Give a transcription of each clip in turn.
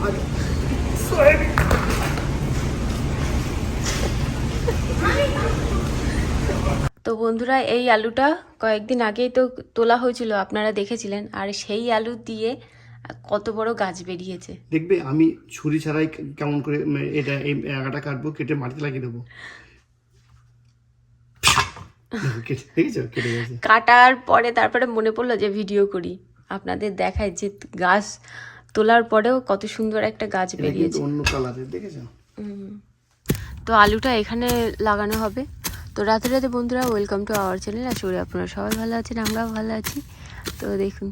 তো বন্ধুরা এই আলুটা কয়েকদিন আগেই তো তোলা হয়েছিল আপনারা দেখেছিলেন। আর সেই আলু দিয়ে কত বড় গাছ বেরিয়েছে। দেখবে আমি ছুরি ছাড়াই কেমন করে এটা এই আগাটা কাটবো কেটে মাটিতে লাগিয়ে দেবো। কাটার পরে তারপরে মনে পড়ল যে ভিডিও করি। আপনাদের দেখায় যে গাছ তোলার পরেও কত সুন্দর একটা গাছ বেরিয়েছে। অন্য কালারের দেখেছ তো আলুটা এখানে লাগানো হবে। তো রাতে রাতে বন্ধুরা ওয়েলকাম টু আওয়ার চ্যানেল আশা করি আপনারা সবাই ভালো আছেন আমরাও ভালো আছি। তো দেখুন।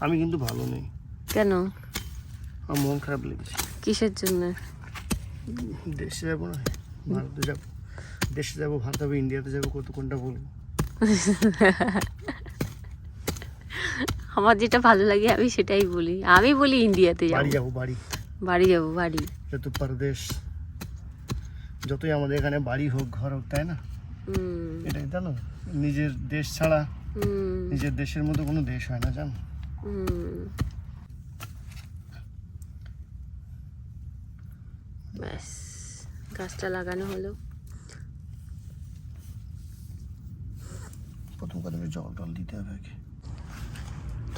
আমি কিন্তু ভালো নেই। কেন? আমার মন খারাপ লেগেছে। কিসের জন্য? দেশে যাব না ভারতে যাব। দেশে যাব ভারত যাব ইন্ডিয়াতে যাব কত কোনটা বলব? আমার যেটা ভালো লাগে আমি সেটাই বলি। আমি বলি ইন্ডিয়াতে বাড়ি যাব বাড়ি। বাড়ি যাব বাড়ি। যত পরদেশ যতই আমাদের এখানে বাড়ি হোক ঘর হোক তাই না? এটাই জানো নিজের দেশ ছাড়া নিজের দেশের মতো কোনো দেশ হয় না জানো? ব্যাস গাছটা লাগানো হলো। প্রথম কথা জল টল দিতে হবে আগে।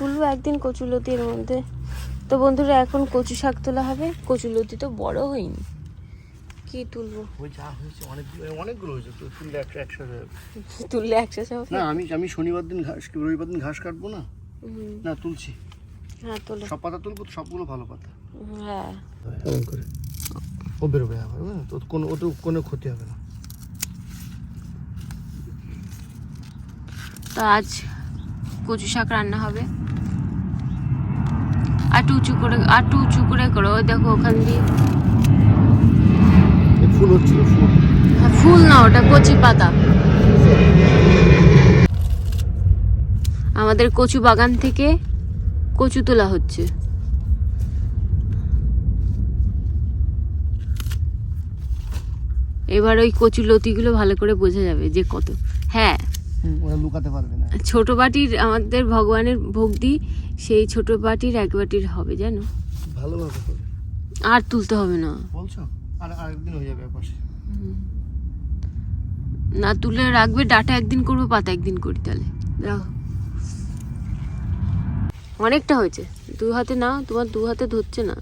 তুলবো একদিন কচুলতির মধ্যে। তো বন্ধুরা এখন কচু শাক তোলা হবে। কচুলতি তো বড় হয়নি। কি তুলবো? ওই যা হয়েছে অনেকগুলো অনেকগুলো হয়েছে। তো তুললে হয়ে যাবে। তুললে একসাথে হবে? না আমি আমি শনিবার দিন ঘাস রবিবার দিন ঘাস কাটবো না? না তুলছি। হ্যাঁ তোলো। সব পাতা তুলবো তো সবগুলো ভালো পাতা। হ্যাঁ। এমন করে। ও বেরোবে আবার তো কোনো ও তো কোনো ক্ষতি হবে না। তো আজ কচু শাক রান্না হবে। একটু উঁচু করে একটু উঁচু করে করো দেখো ওখান দিয়ে। ফুল হচ্ছিল ফুল। হ্যাঁ, ফুল না ওটা কচি পাতা। আমাদের কচু বাগান থেকে কচু তোলা হচ্ছে। এবার ওই কচু লতিগুলো ভালো করে বোঝা যাবে যে কত লুকাতে পারবে না। ছোট বাটির আমাদের ভগবানের ভোগ দিই সেই ছোট বাটির এক বাটির হবে জানো? ভালোভাবে আর তুলতে হবে না। বলছো? আর আরেকদিন হয়ে যাবে পাশে না তুলে রাখবে ডাটা একদিন করব পাতা একদিন করি তাহলে। দেখো অনেকটা হয়েছে। দু হাতে না তোমার দু হাতে ধরছে না।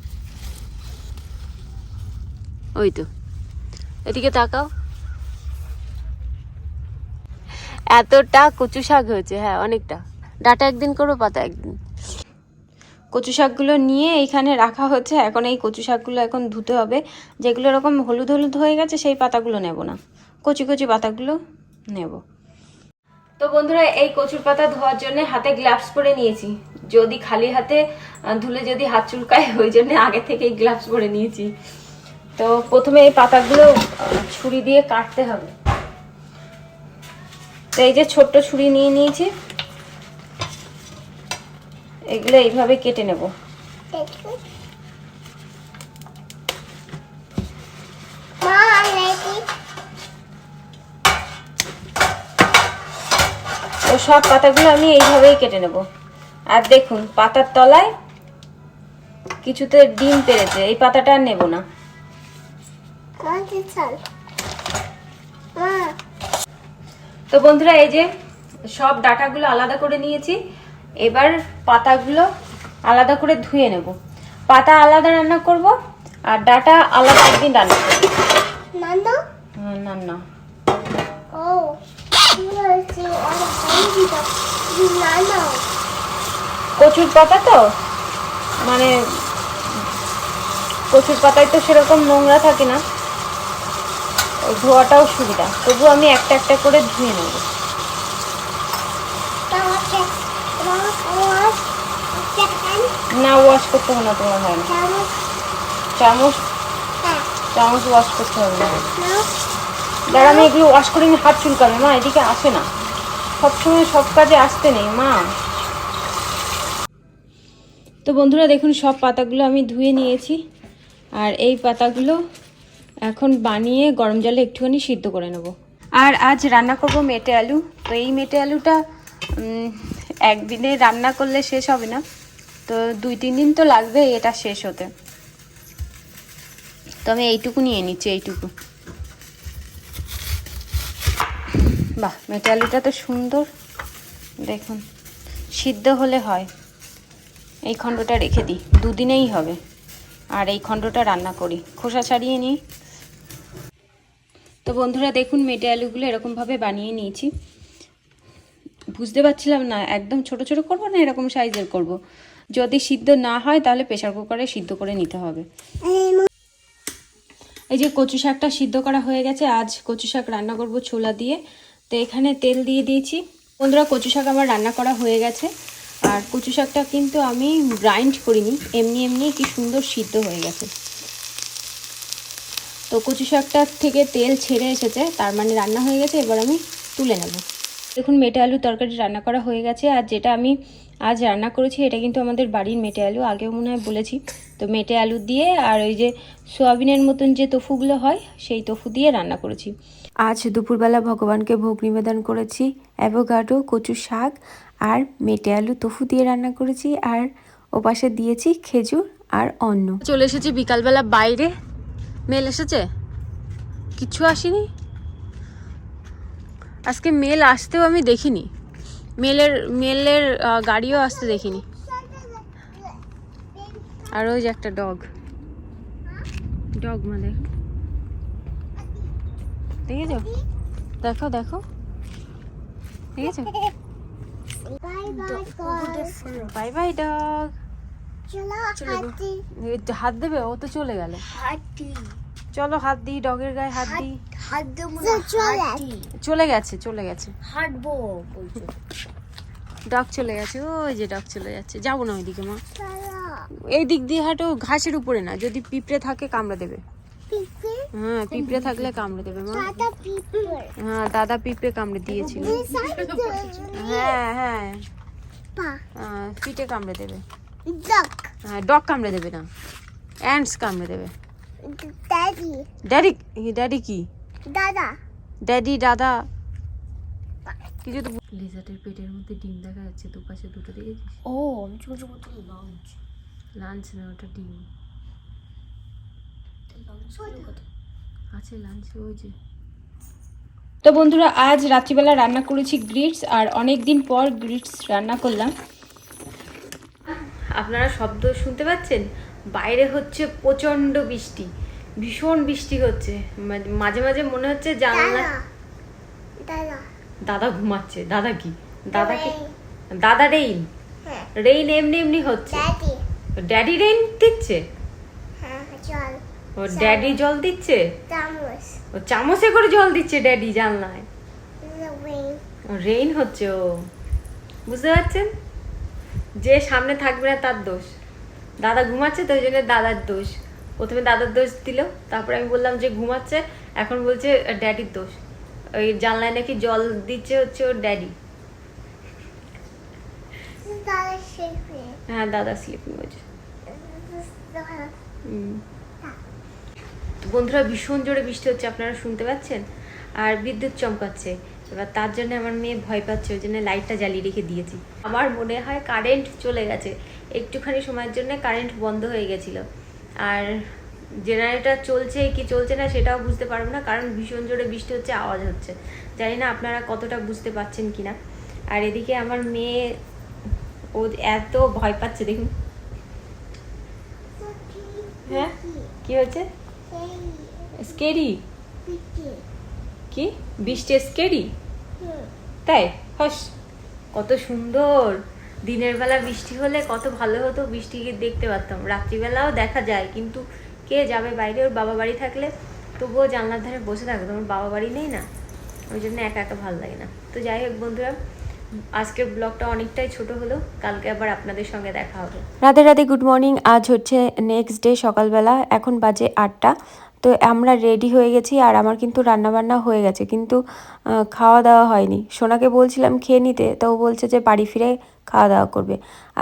ওই তো। এদিকে তাকাও। এতটা কচু শাক হয়েছে হ্যাঁ অনেকটা। ডাটা একদিন করব, পাতা একদিন। কচু শাকগুলো নিয়ে এইখানে রাখা হচ্ছে। এখন এই কচু শাকগুলো এখন ধুতে হবে। যেগুলো এরকম হলুদ হলুদ হয়ে গেছে, সেই পাতাগুলো নেব না। কচি কচি পাতাগুলো নেব। তো বন্ধুরা, এই কচুর পাতা ধোয়ার জন্য হাতে গ্লাভস পরে নিয়েছি। যদি খালি হাতে ধুলে যদি হাত চুলকায়, ওই জন্য আগে থেকেই গ্লাভস পরে নিয়েছি। তো প্রথমে এই পাতাগুলো ছুরি দিয়ে কাটতে হবে। তো এই যে ছোট্ট ছুরি নিয়ে নিয়েছি। এগুলো এইভাবে কেটে নেব। সব পাতাগুলো আমি এইভাবেই কেটে নেব। আর দেখুন, পাতার তলায় কিছুতে ডিম পেরেছে, এই পাতাটা আর নেব না। তো বন্ধুরা এই যে সব ডাটাগুলো আলাদা করে নিয়েছি। এবার পাতাগুলো আলাদা করে ধুয়ে নেব। পাতা আলাদা রান্না করব আর ডাটা আলাদা একদিন রান্না করব। না না ও নানা কচুর পাতা তো? মানে কচুর পাতায় তো সেরকম নোংরা থাকে না। ধোয়াটাও সুবিধা। তবু আমি একটা একটা করে ধুয়ে নেব। না ওয়াশ করতে হবে না তোমার হয় না চামচ? চামচ ওয়াশ করতে হবে না। দাঁড়া, আমি এগুলো ওয়াশ করে হাত চুলকাবে। মা, এদিকে আসে না। সবসময় সব কাজে আসতে নেই, মা। তো বন্ধুরা, দেখুন, সব পাতাগুলো আমি ধুয়ে নিয়েছি। আর এই পাতাগুলো এখন বানিয়ে গরম জলে একটুখানি সিদ্ধ করে নেব। আর আজ রান্না করব মেটে আলু। তো এই মেটে আলুটা একদিনে রান্না করলে শেষ হবে না। তো দুই, তিন দিন তো লাগবে এটা শেষ হতে। তো আমি এইটুকু নিয়ে নিচ্ছি, এইটুকু। বাহ, মেটে আলুটা তো সুন্দর। দেখুন, সিদ্ধ হলে হয়। এই খণ্ডটা রেখে দিই, দুদিনেই হবে। আর এই খণ্ডটা রান্না করি। খোসা ছাড়িয়ে নিই। তো বন্ধুরা দেখুন মেটে আলুগুলো এরকমভাবে বানিয়ে নিয়েছি। বুঝতে পারছিলাম না, একদম ছোট ছোট করব না এরকম সাইজের করব। যদি সিদ্ধ না হয় তাহলে প্রেশার কুকারে সিদ্ধ করে নিতে হবে। এই যে কচু শাকটা সিদ্ধ করা হয়ে গেছে, আজ কচু শাক রান্না করব ছোলা দিয়ে। তো এখানে তেল দিয়ে দিয়েছি। বন্ধুরা, কচু শাক আমার রান্না করা হয়ে গেছে। আর কচু শাকটা কিন্তু আমি গ্রাইন্ড করিনি, এমনি এমনি কি সুন্দর সিদ্ধ হয়ে গেছে। তো কচু শাকটার থেকে তেল ছেড়ে এসেছে তার মানে রান্না হয়ে গেছে এবার আমি তুলে নেব। দেখুন মেটে আলু তরকারি রান্না করা হয়ে গেছে আর যেটা আমি আজ রান্না করেছি এটা কিন্তু আমাদের বাড়ির মেটে আলু আগেও মনে হয় বলেছি। তো মেটে আলু দিয়ে আর ওই যে সোয়াবিনের মতন যে তফুগুলো হয় সেই তফু দিয়ে রান্না করেছি। আজ দুপুরবেলা ভগবানকে ভোগ নিবেদন করেছি অ্যাভোগাডো কচু শাক আর মেটে আলু তফু দিয়ে রান্না করেছি আর ওপাশে দিয়েছি খেজুর আর অন্ন। চলে এসেছি বিকালবেলা বাইরে মেল এসেছে? কিছু আসেনি? আজকে মেল আসতেও আমি দেখিনি। মেলের মেলের গাড়িও আসতে দেখিনি। আর ওই যে একটা ডগ। ডগ মা দেখো। দেখেছ? দেখো দেখো। দেখেছ? Bye bye dog. হাতি। হাত দেবে ও তো চলে গেল। হাতি। চলো হাত দিই ডগের গায়ে হাত দিই। চলে গেছে। চলে গেছে হাঁটবো ডগ চলে গেছে ওই যে ডগ চলে যাচ্ছে। যাব না ওইদিকে মা। এই দিক দিয়ে হাঁটো ঘাসের উপরে না যদি পিঁপড়ে থাকে কামড়ে দেবে। হ্যাঁ পিঁপড়ে থাকলে কামড়ে দেবে মা। হ্যাঁ দাদা পিঁপড়ে কামড়ে দিয়েছিল। হ্যাঁ হ্যাঁ। পা। পিঠে কামড়ে দেবে। ডাক হ্যাঁ ডগ কামড়ে দেবে না। অ্যান্ডস কামড়ে দেবে। ড্যাডি ড্যাডি ড্যাডি কি? দাদা ড্যাডি দাদা কিছু তো লিজার্টের পেটের মধ্যে ডিম দেখা যাচ্ছে দুপাশে দুটো দেখেছিস? ও আমি ছোট ছোট লাঞ্চ লাঞ্চ না ওটা ডিম। আছে লাঞ্চে ওই যে। তো বন্ধুরা আজ রাত্রিবেলা রান্না করেছি গ্রিটস আর অনেক দিন পর গ্রিটস রান্না করলাম। আপনারা শব্দ শুনতে পাচ্ছেন? বাইরে হচ্ছে প্রচণ্ড বৃষ্টি। ভীষণ বৃষ্টি হচ্ছে। মাঝে মাঝে মনে হচ্ছে জানলা দাদা। ঘুমাচ্ছে। দাদা কি? দাদাকে দাদা রেইন? হ্যাঁ। রেইন এমনি এমনি হচ্ছে। ড্যাডি। ড্যাডি রেইন দিচ্ছে? হ্যাঁ ও ড্যাডি জল দিচ্ছে? ও চামচে করে জল দিচ্ছে ড্যাডি জানলায়। রেইন হচ্ছে ও। বুঝতে পারছেন? যে সামনে থাকবে না তার দোষ। দাদা ঘুমাচ্ছে তো ওই জন্য দাদার দোষ। প্রথমে দাদার দোষ দিল তারপরে আমি বললাম যে ঘুমাচ্ছে এখন বলছে ড্যাডির দোষ। ওই জানলায় নাকি জল দিচ্ছে হচ্ছে ওর ড্যাডি। হ্যাঁ দাদা স্লিপিং। তো বন্ধুরা ভীষণ জোরে বৃষ্টি হচ্ছে আপনারা শুনতে পাচ্ছেন? আর বিদ্যুৎ চমকাচ্ছে। এবার তার জন্য আমার মেয়ে ভয় পাচ্ছে ওই জন্য লাইটটা জ্বালিয়ে রেখে দিয়েছি। আমার মনে হয় কারেন্ট চলে গেছে। একটুখানি সময়ের জন্য কারেন্ট বন্ধ হয়ে গেছিল। আর জেনারেটর চলছে কি চলছে না সেটাও বুঝতে পারব না কারণ ভীষণ জোরে বৃষ্টি হচ্ছে আওয়াজ হচ্ছে। জানি না আপনারা কতটা বুঝতে পারছেন কিনা। আর এদিকে আমার মেয়ে ও এত ভয় পাচ্ছে দেখুন। হ্যাঁ? কি হচ্ছে স্কেরি কি? বৃষ্টি স্কেরি তাই? হস, কত সুন্দর। দিনের বেলা বৃষ্টি হলে কত ভালো হতো, বৃষ্টি দেখতে পারতাম। রাত্রিবেলাও দেখা যায়, কিন্তু কে যাবে বাইরে? ওর বাবা বাড়ি থাকলে তবুও জানলার ধারে বসে থাকতো আমার বাবা বাড়ি নেই না? ওই জন্য একা একা ভালো লাগে না। তো যাই হোক বন্ধুরা, আজকের ব্লগটা অনেকটাই ছোট হলো। কালকে আবার আপনাদের সঙ্গে দেখা হবে। Radhe Radhe, good morning. আজ হচ্ছে নেক্সট ডে সকালবেলা। এখন বাজে আটটা। তো আমরা রেডি হয়ে গেছি আর আমার কিন্তু রান্নাবান্না হয়ে গেছে। কিন্তু খাওয়া দাওয়া হয়নি। সোনাকে বলছিলাম খেয়ে নিতে, তো ও বলছে যে বাড়ি ফিরে খাওয়া দাওয়া করবে।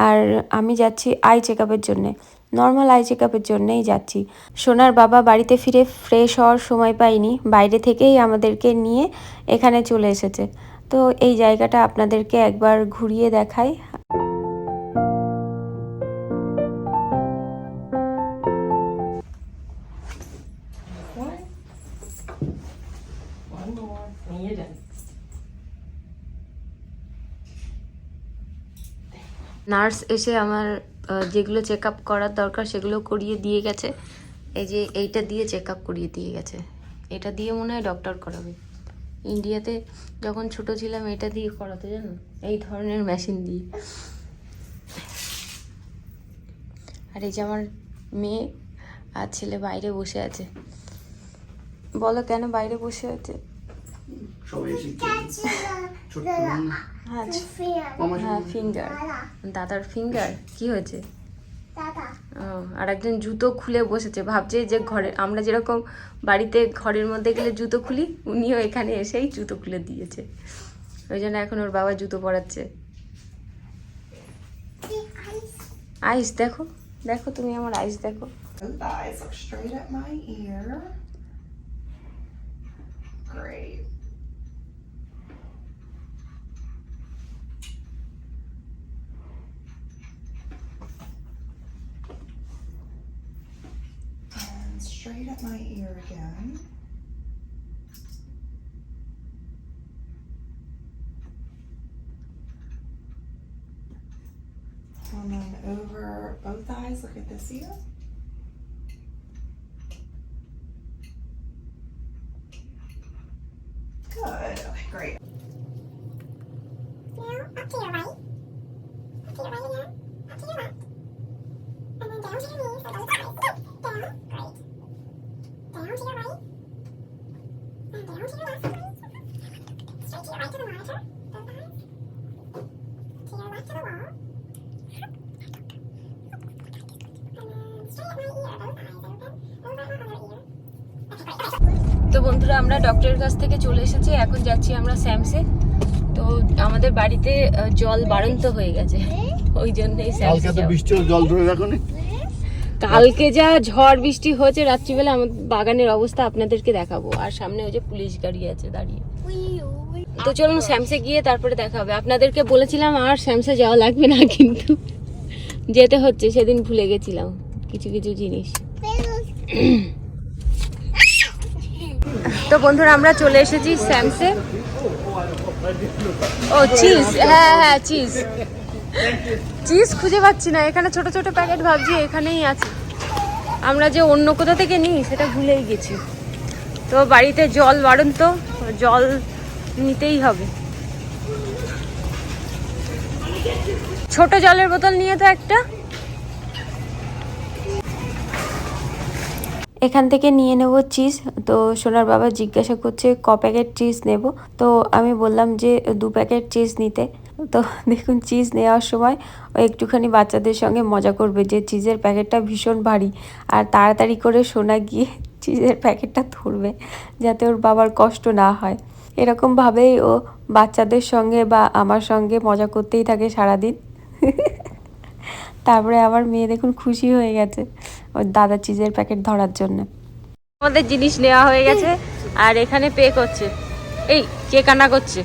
আর আমি যাচ্ছি আই চেক আপের জন্যে। নর্মাল আই চেক আপের জন্যেই যাচ্ছি। সোনার বাবা বাড়িতে ফিরে ফ্রেশ হওয়ার সময় পাইনি। বাইরে থেকেই আমাদেরকে নিয়ে এখানে চলে এসেছে। তো এই জায়গাটা আপনাদেরকে একবার ঘুরিয়ে দেখাই। নার্স এসে আমার যেগুলো চেক আপ করার দরকার সেগুলো করিয়ে দিয়ে গেছে। এই যে এইটা দিয়ে চেক আপ করিয়ে দিয়ে গেছে। এটা দিয়ে মনে হয় ডক্টর করাবে। ইন্ডিয়াতে যখন ছোট ছিলাম এটা দিয়ে করাতে জানো? এই ধরনের মেশিন দিয়ে। আর এই যে আমার মেয়ে আর ছেলে বাইরে বসে আছে। বলো কেন বাইরে বসে আছে? সবাই এসে ছোট্ট হ্যাঁ হ্যাঁ ফিঙ্গার দাদার ফিঙ্গার কি হয়েছে? ও, আর একজন জুতো খুলে বসেছে। ভাবছে যে ঘরে আমরা যেরকম বাড়িতে ঘরের মধ্যে গেলে জুতো খুলি উনিও এখানে এসেই জুতো খুলে দিয়েছে। ওই জন্য এখন ওর বাবা জুতো পরাচ্ছে। আইস দেখো। দেখো তুমি আমার আইস দেখো. Great. At my ear again. And then over both eyes, look at this ear. Good. Okay, great. Now, up to your right. Up to your right again. আমরা ডক্টরের কাছ থেকে চলে এসেছি এখন যাচ্ছি আমরা স্যামসে। তো আমাদের বাড়িতে জল বাড়ন্ত হয়ে গেছে। ওই জন্যই কালকে স্যামসে তো বৃষ্টি জল ধরে রাখো কালকে যা ঝড় বৃষ্টি হয়েছে রাত্রিবেলা আমার বাগানের অবস্থা আপনাদেরকে দেখাবো। আর সামনে ওই যে পুলিশ গাড়ি আছে দাঁড়িয়ে। তো চলুন স্যামসে গিয়ে তারপরে দেখা হবে। আপনাদেরকে বলেছিলাম আর স্যামসে যাওয়া লাগবে না কিন্তু যেতে হচ্ছে সেদিন ভুলে গেছিলাম কিছু কিছু জিনিস। তো বন্ধুরা, আমরা চলে এসেছি স্যামসে। ও, চিজ। হ্যাঁ হ্যাঁ চিজ। চিজ খুঁজে পাচ্ছি না। এখানে ছোট ছোট প্যাকেট ভাবছি, এখানেই আছে। আমরা যে অন্য কোথা থেকে নিই, সেটা ভুলেই গেছি। তো বাড়িতে জল, বাড়ুন তো। জল নিতেই হবে। ছোট জলের বোতল নিয়ে তো একটা। এখান থেকে নিয়ে নেব চিজ। তো সোনার বাবা জিজ্ঞাসা করছে, ক প্যাকেট চিজ নেব? তো আমি বললাম যে, দু প্যাকেট চিজ নিতে। তো দেখুন, চিজ নেওয়ার সময় ও একটুখানি বাচ্চাদের সঙ্গে মজা করবে যে, চিজের প্যাকেটটা ভীষণ ভারী। আর তাড়াতাড়ি করে সোনা গিয়ে চিজের প্যাকেটটা ধরবে, যাতে ওর বাবার কষ্ট না হয়। এরকমভাবেই ও বাচ্চাদের সঙ্গে বা আমার সঙ্গে মজা করতেই থাকে সারাদিন। তারপরে আমার মেয়ে দেখুন খুশি হয়ে গেছে। ওর দাদা চিজের প্যাকেট ধরার জন্য। আমাদের জিনিস নেওয়া হয়ে গেছে, আর এখানে পে করছে। এই, কে কান্না করছে?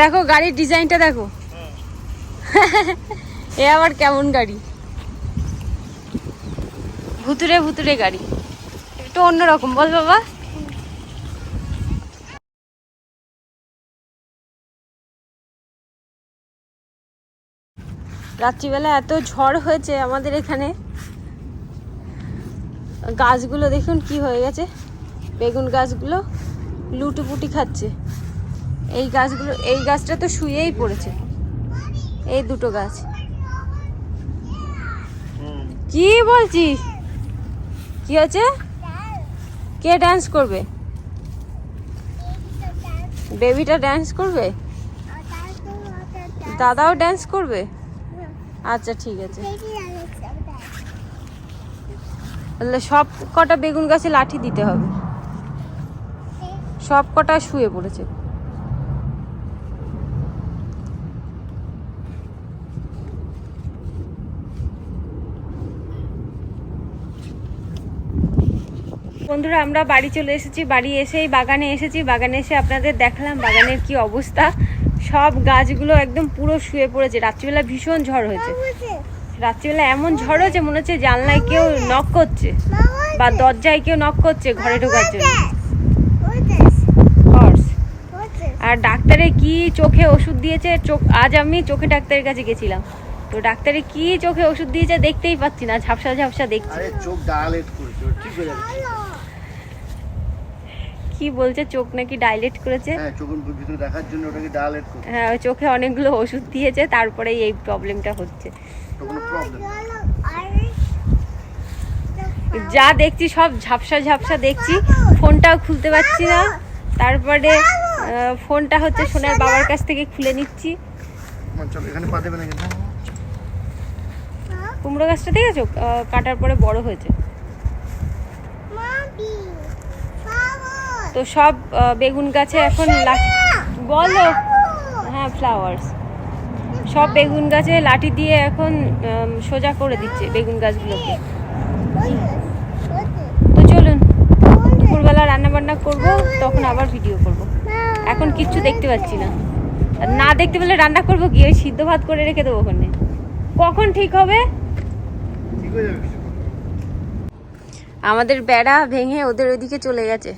দেখো, গাড়ির ডিজাইনটা দেখো। এ আবার কেমন গাড়ি? ভুতুরে ভুতুরে গাড়ি। একটু অন্যরকম বল বাবা। রাত্রিবেলা এত ঝড় হয়েছে আমাদের এখানে। গাছগুলো দেখুন কি হয়ে গেছে। বেগুন গাছগুলো লুটুপুটি খাচ্ছে। এই গাছগুলো, এই গাছটা তো শুয়েই পড়েছে। এই দুটো গাছ। কি বলছিস? কি হচ্ছে কে ডান্স করবে? বেবিটা ডান্স করবে? দাদাও ডান্স করবে? আচ্ছা ঠিক আছে। সব কটা বেগুন গাছে লাঠি দিতে হবে। সব কটা শুয়ে পড়েছে। বন্ধুরা আমরা বাড়ি চলে এসেছি। বাড়ি এসেই বাগানে এসেছি। বাগানে এসে আপনাদের দেখালাম বাগানের কি অবস্থা। সব গাছগুলো একদম পুরো শুয়ে পড়েছে। রাত্রিবেলা ভীষণ ঝড় হয়েছে। রাত্রিবেলা এমন ঝড় হয়েছে মনে হচ্ছে জানলায় কেউ নক করছে বা দরজায় কেউ নক করছে ঘরে ঢোকার জন্য। আর ডাক্তারে কি চোখে ওষুধ দিয়েছে? চোখ, আজ আমি চোখে ডাক্তারের কাছে গেছিলাম। তো ডাক্তারে কি চোখে ওষুধ দিয়েছে দেখতেই পাচ্ছি না, ঝাপসা ঝাপসা দেখছি। চোখ ডায়ালেট করেছে ঠিক হয়ে কি বলছে চোখ নাকি ডাইলেট করেছে? হ্যাঁ চোখের ভিতরে দেখার জন্য ওটাকে ডায়ালেট করে হ্যাঁ চোখে অনেকগুলো ওষুধ দিয়েছে তারপরেই এই প্রবলেমটা হচ্ছে। কোনো প্রবলেম যা দেখছি সব ঝাপসা ঝাপসা দেখছি ফোনটাও খুলতে পারছি না। তারপরে ফোনটা হচ্ছে সোনার বাবার কাছ থেকে খুলে নিচ্ছি। কুমড়ো গাছটা দেখেছ? কাটার পরে বড় হয়েছে। তো সব বেগুন গাছে এখন লাঠি বলো। হ্যাঁ ফ্লাওয়ার্স সব বেগুন গাছে লাঠি দিয়ে এখন সোজা করে দিচ্ছে বেগুন গাছগুলোকে। তো চলুন দুপুরবেলা রান্না বান্না করব তখন আবার ভিডিও করব। এখন কিচ্ছু দেখতে পাচ্ছি না। না দেখতে পেলে রান্না করব কি? ওই সিদ্ধ ভাত করে রেখে দেবো ওখানে। কখন ঠিক হবে? ঠিক হয়ে যাবে কিছু আমাদের বেড়া ভেঙে ওদের ওইদিকে চলে গেছে।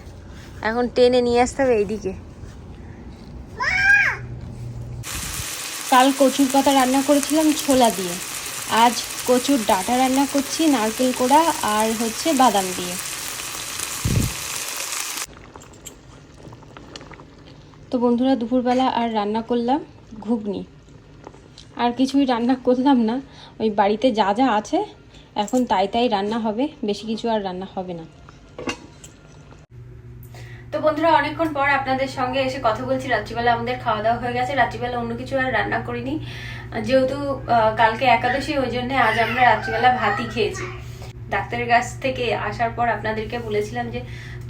এখন টেনে নিয়ে আসতে হবে এইদিকে। কাল কচুর পাতা রান্না করেছিলাম ছোলা দিয়ে। আজ কচুর ডাটা রান্না করছি, নারকেল কোড়া আর হচ্ছে বাদাম দিয়ে। তো বন্ধুরা, দুপুরবেলা আর রান্না করলাম ঘুগনি। আর কিছুই রান্না করলাম না। ওই বাড়িতে যা যা আছে, এখন তাই তাই রান্না হবে। বেশি কিছু আর রান্না হবে না। তো বন্ধুরা, অনেকক্ষণ পর আপনাদের সঙ্গে এসে কথা বলছি। রাত্রিবেলা আমাদের খাওয়া দাওয়া হয়ে গেছে। রাত্রিবেলা অন্য কিছু আর রান্না করিনি। যেহেতু কালকে একাদশী, ওই জন্য আজ আমরা রাত্রিবেলা ভাতই খেয়েছি। ডাক্তারের কাছ থেকে আসার পর আপনাদেরকে বলেছিলাম যে,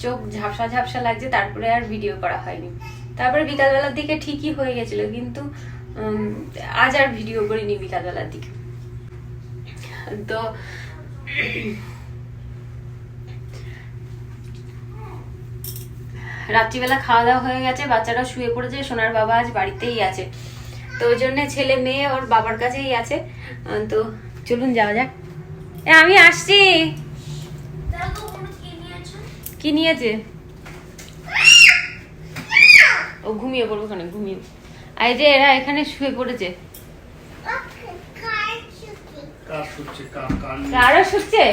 চোখ ঝাপসা ঝাপসা লাগছে, তারপরে আর ভিডিও করা হয়নি। তারপরে বিকালবেলার দিকে ঠিকই হয়ে গেছিল, কিন্তু আজ আর ভিডিও করিনি বিকালবেলার দিকে। তো রাত্রিবেলা খাওয়া দাওয়া হয়ে গেছে বাচ্চারা শুয়ে পড়েছে সোনার বাবা আজ বাড়িতেই আছে। তো ওই জন্য ছেলে মেয়ে ওর বাবার কাছেই আছে। তো চলুন যাওয়া যাক। এ, আমি আসছি। কি নিয়েছে? ও ঘুমিয়ে পড়ব ওখানে ঘুমিয়ে। এই যে এরা এখানে শুয়ে পড়েছে। কার শুচ্ছে কার কান আরও শুচ্ছে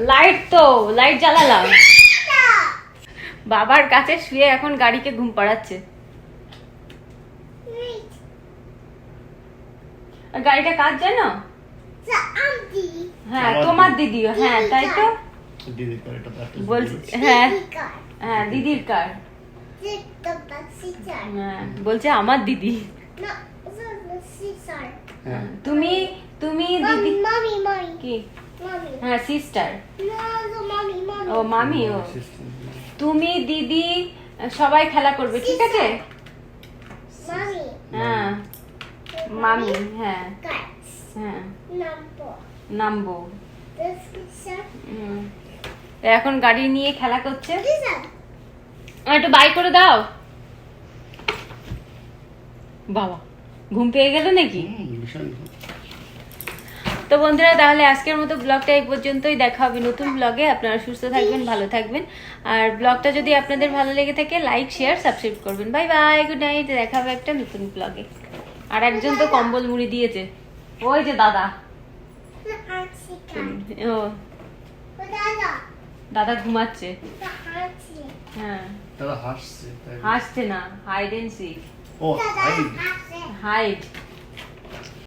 লাইট তো লাইট জ্বালালাম। বাবার কাছে শুয়ে এখন গাড়িকে ঘুম পাড়াচ্ছে। গাড়িটা কাজ জানো হ্যাঁ তোমার দিদিও হ্যাঁ তাই তো? দিদি কার এটা প্র্যাকটিস বলছি হ্যাঁ হ্যাঁ দিদির কার। হ্যাঁ বলছে আমার দিদি। হ্যাঁ তুমি তুমি দিদি কি. হ্যাঁ সিস্টার. ও মামি ও। তুমি দিদি সবাই খেলা করবে ঠিক আছে? হ্যাঁ মামি হ্যাঁ। হ্যাঁ. নামবো। এখন গাড়ি নিয়ে খেলা করছে। একটু বাই করে দাও। বাবা ঘুম পেয়ে গেল নাকি? ভীষণ তো বন্ধুরা তাহলে আজকের মতো ব্লগটা এই পর্যন্তই। দেখা হবে নতুন ব্লগে। আপনারা সুস্থ থাকবেন ভালো থাকবেন। আর ব্লগটা যদি আপনাদের ভালো লেগে থাকে লাইক শেয়ার সাবস্ক্রাইব করবেন। বাই বাই গুড নাইট দেখা হবে একটা নতুন ব্লগে। আর একজন তো কম্বল মুড়ি দিয়েছে। ওই যে দাদা. ও? দাদা ঘুমাচ্ছে। হ্যাঁ। হাসছে হাসছে না hide and seek oh hi That's it. Hide